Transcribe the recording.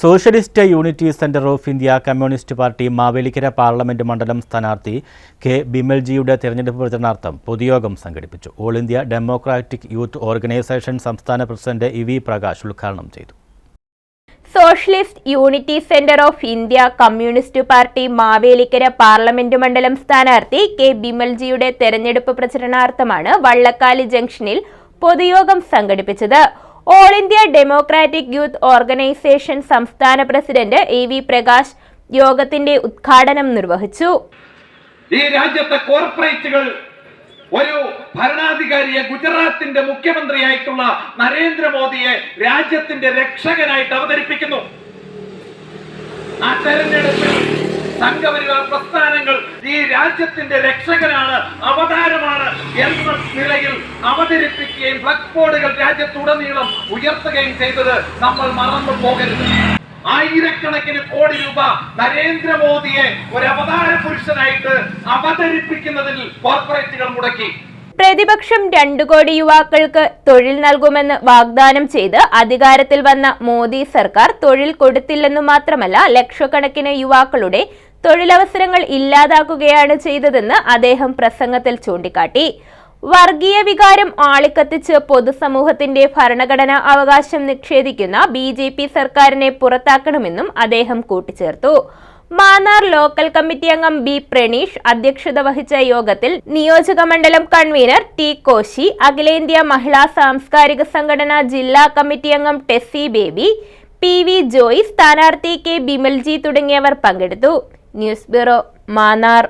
Socialist unity centre of India communist party Mavelikkara parliament മണ്ഡലം സ്ഥാനാർത്ഥി K ബിമൽജിയുടെ തെരഞ്ഞെടുപ്പ് പ്രചരണാർത്ഥം പൊതുയോഗം സംഘടിപ്പിച്ചു. All India democratic youth organisation സംസ്ഥാന പ്രസിഡന്റ് ഇ വി പ്രകാശ് ഉദ്ഘാടനം ചെയ്തു. Socialist unity centre of India communist party Mavelikkara parliament മണ്ഡലം സ്ഥാനാർത്ഥി കെ ബിമൽജിയുടെ തെരഞ്ഞെടുപ്പ് പ്രചരണാർത്ഥമാണ് വള്ളക്കാലി ജംഗ്ഷനിൽ പൊതുയോഗം സംഘടിപ്പിച്ചത്. All India democratic youth organisation സംസ്ഥാന പ്രസിഡന്റ് എ വി പ്രകാശ് യോഗത്തിന്റെ ഉദ്ഘാടനം നിർവഹിച്ചു. ഈ രാജ്യത്തെ കോർപ്പറേറ്റുകൾ ഒരു ഭരണാധികാരിയെ ഗുജറാത്തിന്റെ മുഖ്യമന്ത്രിയായിട്ടുള്ള നരേന്ദ്രമോദിയെ രാജ്യത്തിന്റെ രക്ഷകനായിട്ട് അവതരിപ്പിക്കുന്നു. ആ തെരഞ്ഞെടുപ്പിൽ സംഘപരിവാർ പ്രസ്ഥാനങ്ങൾ ഈ രാജ്യത്തിന്റെ രക്ഷകനാണ് അവതാരമാണ് എന്ന നിലയിൽ അവതരിപ്പിക്കുകയും ബ്ലക്ക് ബോർഡുകൾ രാജ്യത്തുടനീളം ഉയർത്തുകയും ചെയ്തത് നമ്മൾ മറന്നു പോകരുത്. ആയിരക്കണക്കിന് കോടി രൂപ നരേന്ദ്രമോദിയെ ഒരു അവതാര പുരുഷനായിട്ട് അവതരിപ്പിക്കുന്നതിൽ കോർപ്പറേറ്റുകൾ മുടക്കി. പ്രതിപക്ഷം രണ്ടു കോടി യുവാക്കൾക്ക് തൊഴിൽ നൽകുമെന്ന് വാഗ്ദാനം ചെയ്ത് അധികാരത്തിൽ വന്ന മോദി സർക്കാർ തൊഴിൽ കൊടുത്തില്ലെന്നു മാത്രമല്ല ലക്ഷക്കണക്കിന് യുവാക്കളുടെ തൊഴിലവസരങ്ങൾ ഇല്ലാതാക്കുകയാണ് ചെയ്തതെന്ന് അദ്ദേഹം പ്രസംഗത്തിൽ ചൂണ്ടിക്കാട്ടി. വർഗീയ വികാരം ആളിക്കത്തിച്ച് പൊതുസമൂഹത്തിന്റെ ഭരണഘടനാ അവകാശം നിഷേധിക്കുന്ന ബി ജെ പി സർക്കാരിനെ പുറത്താക്കണമെന്നും അദ്ദേഹം കൂട്ടിച്ചേർത്തു. മാന്നാർ ലോക്കൽ കമ്മിറ്റി അംഗം ബി പ്രണീഷ് അധ്യക്ഷത വഹിച്ച യോഗത്തിൽ നിയോജക മണ്ഡലം കൺവീനർ ടി കോശി അഖിലേന്ത്യാ മഹിളാ സാംസ്കാരിക സംഘടന ജില്ലാ കമ്മിറ്റി അംഗം ടെസ്സി ബേബി പി വി ജോയ് സ്ഥാനാർത്ഥി കെ ബിമൽജി തുടങ്ങിയവർ പങ്കെടുത്തു. News bureau Mannar.